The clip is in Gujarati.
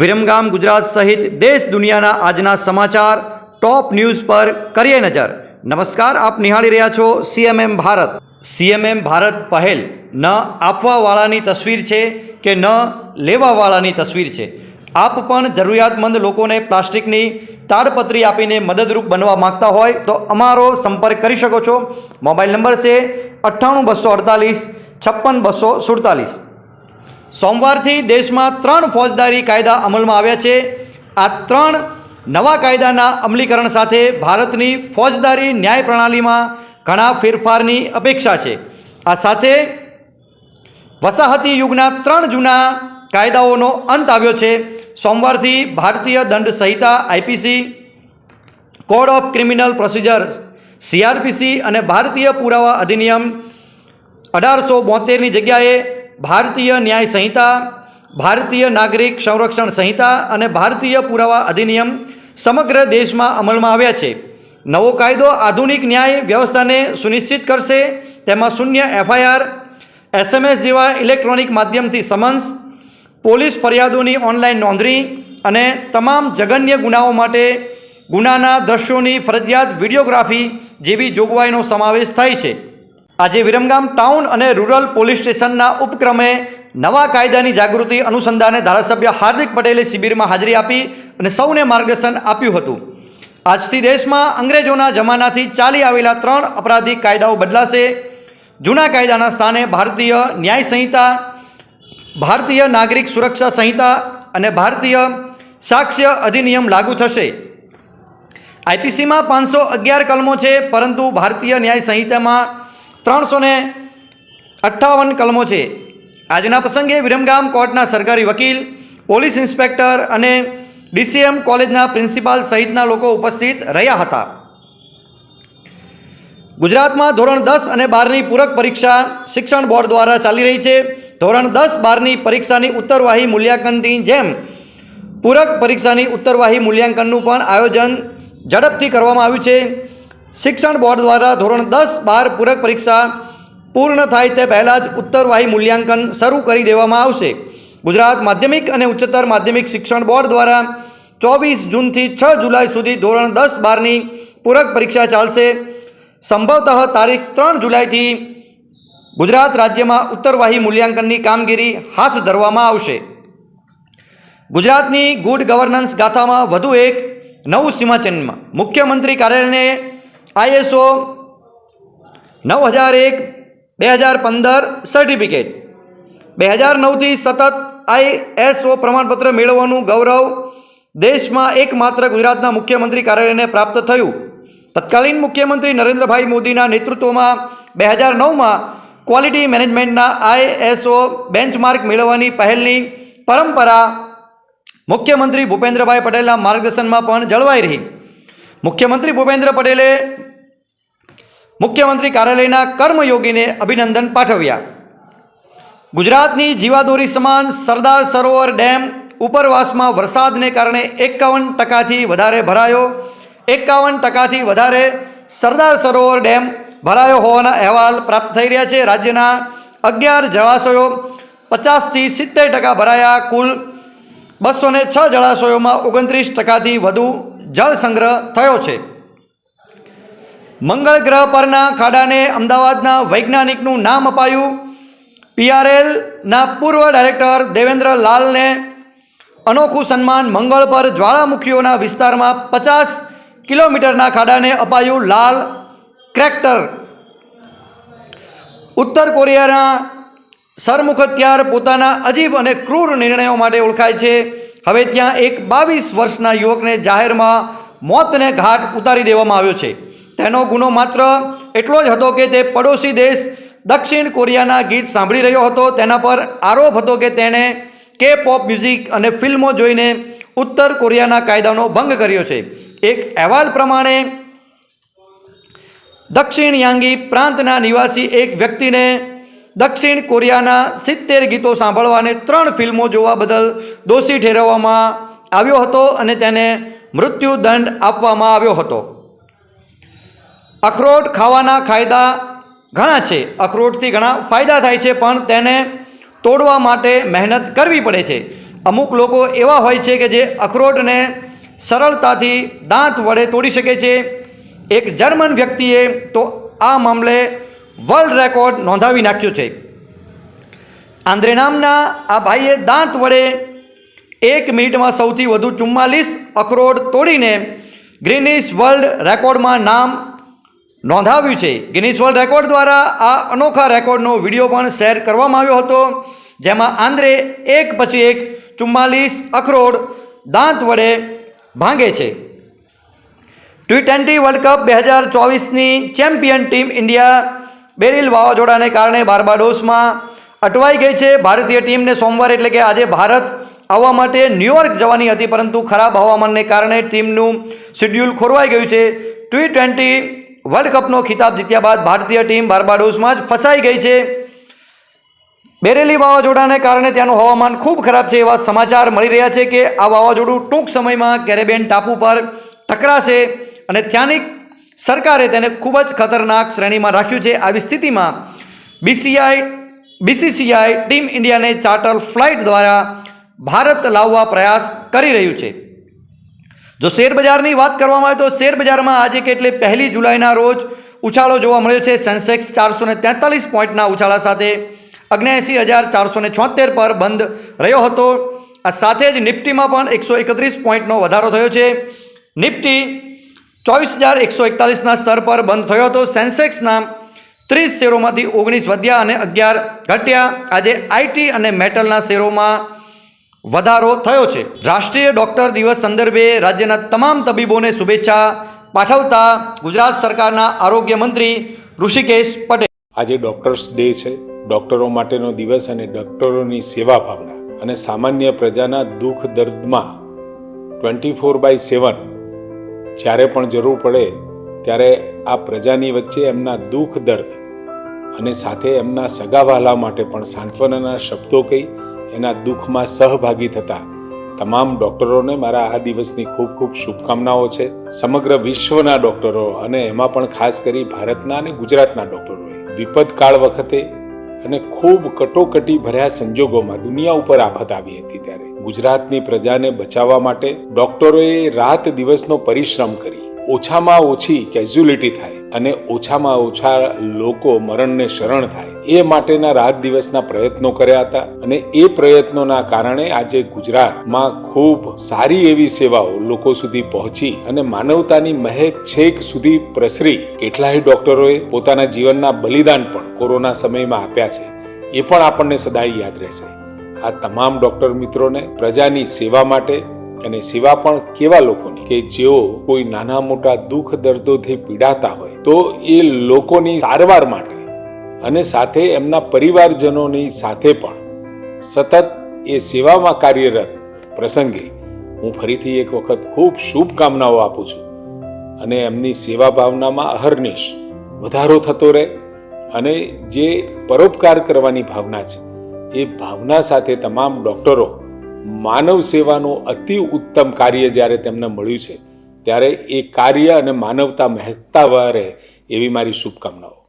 વિરમગામ ગુજરાત સહિત દેશ દુનિયાના આજના સમાચાર ટોપ ન્યૂઝ પર કરીએ નજર. નમસ્કાર, આપ નિહાળી રહ્યા છો સીએમએમ ભારત. સીએમએમ ભારત પહેલ. ન આપવાવાળાની તસવીર છે કે ન લેવાવાળાની તસવીર છે? આપ પણ જરૂરિયાતમંદ લોકોને પ્લાસ્ટિકની તાડપત્રી આપીને મદદરૂપ બનવા માગતા હોય તો અમારો સંપર્ક કરી શકો છો. મોબાઈલ નંબર છે અઠ્ઠાણું બસો અડતાલીસ, છપ્પન બસો સુડતાલીસ. સોમવારથી દેશમાં ત્રણ ફોજદારી કાયદા અમલમાં આવ્યા છે. આ ત્રણ નવા કાયદાના અમલીકરણ સાથે ભારતની ફોજદારી ન્યાય પ્રણાલીમાં ઘણા ફેરફારની અપેક્ષા છે. આ સાથે વસાહતી યુગના ત્રણ જૂના કાયદાઓનો અંત આવ્યો છે. સોમવારથી ભારતીય દંડ સંહિતા IPC code of criminal procedures CrPC અને ભારતીય પુરાવા અધિનિયમ અઢારસો બોતેરની જગ્યાએ ભારતીય ન્યાય સંહિતા, ભારતીય નાગરિક સંરક્ષણ સંહિતા અને ભારતીય પુરાવા અધિનિયમ સમગ્ર દેશમાં અમલમાં આવ્યા છે. નવો કાયદો આધુનિક ન્યાય વ્યવસ્થાને સુનિશ્ચિત કરશે. તેમાં શૂન્ય એફઆઈઆર, એસએમએસ જેવા ઇલેક્ટ્રોનિક માધ્યમથી સમન્સ, પોલીસ ફરિયાદોની ઓનલાઈન નોંધણી અને તમામ જઘન્ય ગુનાઓ માટે ગુનાના દ્રશ્યોની ફરજિયાત વિડીયોગ્રાફી જેવી જોગવાઈનો સમાવેશ થાય છે. આજે વિરમગામ ટાઉન અને રૂરલ પોલીસ સ્ટેશનના ઉપક્રમે નવા કાયદાની જાગૃતિ અનુસંધાને ધારાસભ્ય હાર્દિક પટેલે શિબિરમાં હાજરી આપી અને સૌને માર્ગદર્શન આપ્યું હતું. આજથી દેશમાં અંગ્રેજોના જમાનાથી ચાલી આવેલા ત્રણ અપરાધી કાયદાઓ બદલાશે. જૂના કાયદાના સ્થાને ભારતીય ન્યાય સંહિતા, ભારતીય નાગરિક સુરક્ષા સંહિતા અને ભારતીય સાક્ષ્ય અધિનિયમ લાગુ થશે. આઈપીસીમાં પાંચસો અગિયાર કલમો છે, પરંતુ ભારતીય ન્યાય સંહિતામાં ત્રણસો ને અઠ્ઠાવન કલમો છે. આજના પ્રસંગે વિરમગામ કોર્ટના સરકારી વકીલ, પોલીસ ઇન્સ્પેક્ટર અને ડીસીએમ કોલેજના પ્રિન્સિપાલ સહિતના લોકો ઉપસ્થિત રહ્યા હતા. ગુજરાતમાં ધોરણ દસ અને બારની પૂરક પરીક્ષા શિક્ષણ બોર્ડ દ્વારા ચાલી રહી છે. ધોરણ દસ બારની પરીક્ષાની ઉત્તરવાહી મૂલ્યાંકનની જેમ પૂરક પરીક્ષાની ઉત્તરવાહી મૂલ્યાંકનનું પણ આયોજન ઝડપથી કરવામાં આવ્યું છે. શિક્ષણ બોર્ડ દ્વારા ધોરણ દસ બાર પૂરક પરીક્ષા પૂર્ણ થાય તે પહેલાં જ ઉત્તરવાહી મૂલ્યાંકન શરૂ કરી દેવામાં આવશે. ગુજરાત માધ્યમિક અને ઉચ્ચતર માધ્યમિક શિક્ષણ બોર્ડ દ્વારા ચોવીસ જૂનથી છ જુલાઈ સુધી ધોરણ દસ બારની પૂરક પરીક્ષા ચાલશે. સંભવતઃ તારીખ ત્રણ જુલાઈથી ગુજરાત રાજ્યમાં ઉત્તરવાહી મૂલ્યાંકનની કામગીરી હાથ ધરવામાં આવશે. ગુજરાતની ગુડ ગવર્નન્સ ગાથામાં વધુ એક નવું સીમાચિહ્ન. મુખ્યમંત્રી કાર્યાલયને આઈએસઓ નવ હજાર એક, બે હજાર પંદર સર્ટિફિકેટ બે હજાર નવથી સતત આઈએસઓ પ્રમાણપત્ર મેળવવાનું ગૌરવ દેશમાં એકમાત્ર ગુજરાતના મુખ્યમંત્રી કાર્યાલયને પ્રાપ્ત થયું. તત્કાલીન મુખ્યમંત્રી નરેન્દ્રભાઈ મોદીના નેતૃત્વમાં બે હજાર નવમાં ક્વોલિટી મેનેજમેન્ટના આઈએસઓ બેન્ચમાર્ક મેળવવાની પહેલની પરંપરા મુખ્યમંત્રી ભૂપેન્દ્રભાઈ પટેલના માર્ગદર્શનમાં પણ જળવાઈ રહી. મુખ્યમંત્રી ભૂપેન્દ્ર પટેલે મુખ્યમંત્રી કાર્યાલયના કર્મયોગીને અભિનંદન પાઠવ્યા. ગુજરાતની જીવાદોરી સમાન સરદાર સરોવર ડેમ ઉપરવાસમાં વરસાદને કારણે એકાવન ટકાથી વધારે ભરાયો. એકાવન ટકાથી વધારે સરદાર સરોવર ડેમ ભરાયો હોવાના અહેવાલ પ્રાપ્ત થઈ રહ્યા છે. રાજ્યના અગિયાર જળાશયો પચાસથી સિત્તેર ટકા ભરાયા. કુલ બસો છ જળાશયોમાં ઓગણત્રીસ ટકાથી વધુ જળ સંગ્રહ થયો છે. મંગળ ગ્રહ પરના ખાડાને અમદાવાદના વૈજ્ઞાનિકનું નામ અપાયું. પીઆરએલના પૂર્વ ડાયરેક્ટર દેવેન્દ્ર લાલને અનોખું સન્માન મંગળ પર જ્વાળામુખીઓના વિસ્તારમાં પચાસ કિલોમીટરના ખાડાને અપાયું લાલ ક્રેક્ટર. ઉત્તર કોરિયાના સરમુખત્યાર પોતાના અજીબ અને ક્રૂર નિર્ણયો માટે ઓળખાય છે. હવે ત્યાં એક બાવીસ વર્ષના યુવકને જાહેરમાં મોતને ઘાટ ઉતારી દેવામાં આવ્યો છે. તેનો ગુનો માત્ર એટલો જ હતો કે તે પડોશી દેશ દક્ષિણ કોરિયાના ગીત સાંભળી રહ્યો હતો. તેના પર આરોપ હતો કે તેણે કે પોપ મ્યુઝિક અને ફિલ્મો જોઈને ઉત્તર કોરિયાના કાયદાનો ભંગ કર્યો છે. એક અહેવાલ પ્રમાણે દક્ષિણ યાંગી પ્રાંતના નિવાસી એક વ્યક્તિને દક્ષિણ કોરિયાના સિત્તેર ગીતો સાંભળવા અને ત્રણ ફિલ્મો જોવા બદલ દોષી ઠેરવવામાં આવ્યો હતો અને તેને મૃત્યુદંડ આપવામાં આવ્યો હતો. અખરોટ ખાવાના ફાયદા ઘણા છે. અખરોટથી ઘણા ફાયદા થાય છે, પણ તેને તોડવા માટે મહેનત કરવી પડે છે. અમુક લોકો એવા હોય છે કે જે અખરોટને સરળતાથી દાંત વડે તોડી શકે છે. એક જર્મન વ્યક્તિએ તો આ મામલે વર્લ્ડ રેકોર્ડ નોંધાવી નાખ્યો છે. આંદ્રે નામના આ ભાઈએ દાંત વડે એક મિનિટમાં સૌથી વધુ ચુમ્માલીસ અખરોડ તોડીને ગ્રીનિસ વર્લ્ડ રેકોર્ડમાં નામ નોંધાવ્યું છે. ગિનિસ વર્લ્ડ રેકોર્ડ દ્વારા આ અનોખા રેકોર્ડનો વીડિયો પણ શેર કરવામાં આવ્યો હતો, જેમાં આંદ્રે એક પછી એક ચુમ્માલીસ અખરોડ દાંત વડે ભાંગે છે. ટી ટ્વેન્ટી વર્લ્ડ કપ બે હજાર ચોવીસની ચેમ્પિયન ટીમ ઇન્ડિયા બેરિલ વાવાઝોડાને કારણે બાર્બાડોસમાં અટવાઈ ગઈ છે. ભારતીય ટીમને સોમવારે એટલે કે આજે ભારત આવવા માટે ન્યુયોર્ક જવાની હતી, પરંતુ ખરાબ હવામાનને કારણે ટીમનું શેડ્યુલ ખોરવાઈ ગયું છે. ટી ટ્વેન્ટી વર્લ્ડ કપનો ખિતાબ જીત્યા બાદ ભારતીય ટીમ બાર્બાડોસમાં જ ફસાઈ ગઈ છે. બેરેલી વાવાઝોડાને કારણે ત્યાંનું હવામાન ખૂબ ખરાબ છે એવા સમાચાર મળી રહ્યા છે કે આ વાવાઝોડું ટૂંક સમયમાં કેરેબિયન ટાપુ પર ટકરાશે અને ત્યાંની સરકારે તેને ખૂબ જ ખતરનાક શ્રેણીમાં રાખ્યું છે. આવી સ્થિતિમાં બીસીઆઈ બીસીસીઆઈ ટીમ ઇન્ડિયાને ચાર્ટર ફ્લાઇટ દ્વારા ભારત લાવવા પ્રયાસ કરી રહ્યું છે. જો શેરબજારની વાત કરવામાં આવે તો શેરબજારમાં આજે કેટલી પહેલી જુલાઈના રોજ ઉછાળો જોવા મળ્યો છે. સેન્સેક્સ ચારસો ને તેતાલીસ પોઈન્ટના ઉછાળા સાથે અગ્નેસી હજાર ચારસો ને છોતેર પર બંધ રહ્યો હતો. આ સાથે જ નિફ્ટીમાં પણ એકસો એકત્રીસ પોઈન્ટનો વધારો થયો છે. નિફ્ટી ચોવીસ હજાર એકસો એકતાલીસના સ્તર પર બંધ થયો હતો. સેન્સેક્સના ત્રીસ શેરોમાંથી ઓગણીસ વધ્યા અને અગિયાર ઘટ્યા. આજે આઈટી અને મેટલના શેરોમાં વધારો થયો છે. રાષ્ટ્રીય ડોક્ટર દિવસ સંદર્ભે રાજ્યના તમામ તબીબોને શુભેચ્છા પાઠવતા ગુજરાત સરકારના આરોગ્ય મંત્રી ઋષિકેશ પટેલ. આજે ડૉક્ટર્સ ડે છે. ડોક્ટરો માટેનો દિવસ અને ડૉક્ટરોની સેવા ભાવના. અને સામાન્ય પ્રજાના દુઃખ દર્દમાં ટ્વેન્ટી ફોર બાય સેવન જ્યારે પણ જરૂર પડે, ત્યારે આ પ્રજાની વચ્ચે એમના દુઃખ, દર્દ અને સાથે એમના સગાવાલા માટે પણ સાંત્વનાના શબ્દો કહી એના દુઃખમાં સહભાગી થતા તમામ ડૉક્ટરોને મારા આ દિવસની ખૂબ ખૂબ શુભકામનાઓ છે. સમગ્ર વિશ્વના ડૉક્ટરો અને એમાં પણ ખાસ કરી ભારતના અને ગુજરાતના ડૉક્ટરોએ. વિપદકાળ વખતે અને ખૂબ કટોકટી ભર્યા સંજોગોમાં દુનિયા ઉપર આફત આવી હતી ત્યારે. ગુજરાતની પ્રજાને બચાવવા માટે ડૉક્ટરોએ રાત દિવસનો પરિશ્રમ કરી. ઓછામાં ઓછી કેઝ્યુલિટી થાય અને ઓછામાં ઓછા લોકો મરણને શરણ થાય. એ માટેના રાત દિવસના પ્રયત્નો કર્યા હતા અને એ પ્રયત્નોના કારણે આજે ગુજરાતમાં ખૂબ સારી એવી સેવાઓ લોકો સુધી પહોંચી અને માનવતાની મહેક છેક સુધી પ્રસરી. કેટલાય ડોક્ટરોએ પોતાના જીવનના બલિદાન પણ કોરોના સમયમાં આપ્યા છે. એ પણ આપણને સદાય યાદ રહેશે. આ તમામ ડોક્ટર મિત્રોને પ્રજાની સેવા માટે અને સેવા પણ કેવા લોકોની? કે જેઓ કોઈ નાના મોટા દુઃખ દર્દોથી પીડાતા હોય, તો એ લોકોની સારવાર માટે અને સાથે એમના પરિવારજનોની સાથે પણ સતત એ સેવામાં કાર્યરત પ્રસંગે હું ફરીથી એક વખત ખૂબ શુભકામનાઓ આપું છું. અને એમની સેવા ભાવનામાં અહર્નિશ વધારો થતો રહે અને જે પરોપકાર કરવાની ભાવના છે, એ ભાવના સાથે તમામ ડૉક્ટરો માનવ સેવાનું અતિ ઉત્તમ કાર્ય જ્યારે તેમને મળ્યું છે, ત્યારે એ કાર્ય અને માનવતા મહેકતા રહે એવી મારી શુભકામનાઓ.